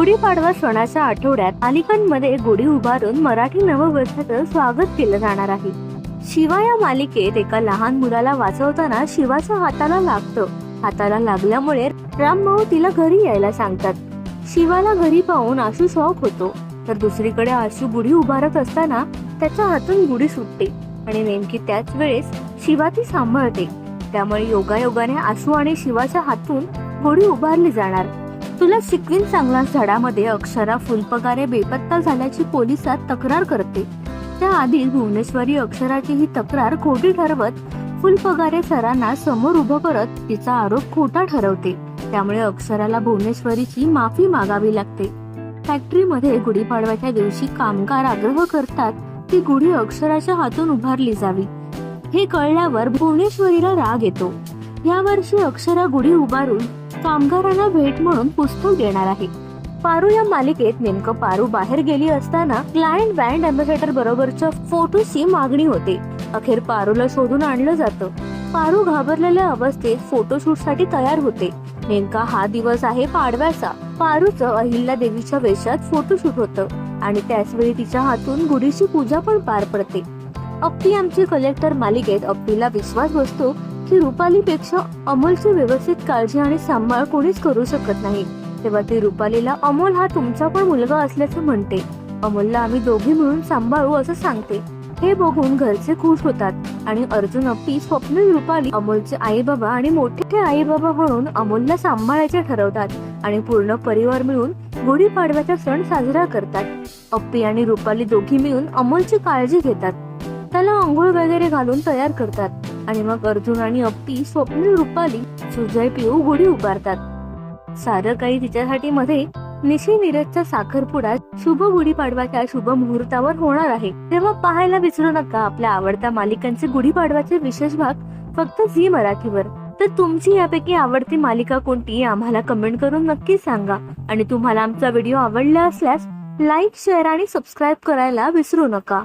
गुढीपाडवा सणाच्या आठवड्यात अलिगडमध्ये गुढी उभारून मराठी नववर्षाचं स्वागत केलं जाणार आहे. शिवा या मालिकेत एका लहान मुलाला वाचवताना शिवाच्या हाताला लागतं. हाताला लागल्यामुळे रामभाऊ तिला घरी यायला सांगतात. शिवाला घरी पाहून आशू शॉक होतो. तर दुसरीकडे आशू गुढी उभारत असताना त्याच्या हातून गुढी सुटते आणि नेमकी त्याच वेळेस शिवा ती सांभाळते. त्यामुळे योगायोगाने आशू आणि शिवाच्या हातून गुढी उभारली जाणार. तुला शिकवीन चांगला झाडामध्ये अक्षरा फुलपगारे बेपत्ता झाल्याची पोलिसात तक्रार करते. त्याआधी भुवनेश्वरी अक्षराची ही तक्रार खोटी ठरवत फुलपगारे सरांना समोर उभं करत तिचा आरोप खोटा ठरवते. त्यामुळे अक्षराला भुवनेश्वरीची माफी मागावी लागते. फॅक्टरीमध्ये गुढीपाडव्याच्या दिवशी कामगार आग्रह करतात ती गुढी अक्षराच्या हातून उभारली जावी. हे कळल्यावर भुवनेश्वरीला राग येतो. यावर्षी अक्षरा गुढी उभारून कामगारांना भेट म्हणून पुस्तक देणार आहे. पारू या मालिकेत नेमकं पारू बाहेर गेली असताना क्लायंट बँड अम्बॅसेडर बरोबरच्या फोटोची मागणी होते. अखेर पारूला शोधून आणलं जातं. पारू घाबरलेल्या अवस्थेत फोटोशूटसाठी तयार होते. नेमका हा दिवस आहे पाडव्याचा. पारूचं अहिल्या देवीच्या वेशात फोटोशूट होतं आणि त्याच वेळी तिच्या हातून गुढीची पूजा पण पार पडते. अप्पी आमची कलेक्टर मालिकेत अप्पीला विश्वास बसतो की रुपालीपेक्षा अमोलची व्यवस्थित काळजी आणि सांभाळ कोणीच करू शकत नाही. तेव्हा ती रुपालीला अमोल हा तुमचा पण मुलगा असल्याचं म्हणते. अमोलला आम्ही दोघी मिळून सांभाळू असं सांगते. हे बघून घरचे खुश होतात आणि अर्जुन अप्पी स्वप्नील रुपाली अमोलचे आई बाबा आणि मोठे आई बाबा म्हणून अमोलला सांभाळायचे ठरवतात आणि पूर्ण परिवार मिळून गुढीपाडव्याचा सण साजरा करतात. अप्पी आणि रुपाली दोघी मिळून अमोलची काळजी घेतात. त्याला आंघोळ वगैरे घालून तयार करतात. आणि मग अर्जुन आणि अप्पी स्वप्नील रुपाली सुजय पिऊ गुढी उभारतात. सारं काही तिच्यासाठी मध्ये निशी नीरजचा साखरपुडा शुभ गुढीपाडवाच्या शुभ मुहूर्तावर होणार आहे. तेव्हा पाहायला विसरू नका आपल्या आवडत्या मालिकांचे गुढीपाडवाचे विशेष भाग फक्त झी मराठीवर. तर तुमची यापैकी आवडती मालिका कोणती आम्हाला कमेंट करून नक्की सांगा. आणि तुम्हाला आमचा व्हिडिओ आवडला असल्यास लाईक शेअर आणि सबस्क्राईब करायला विसरू नका.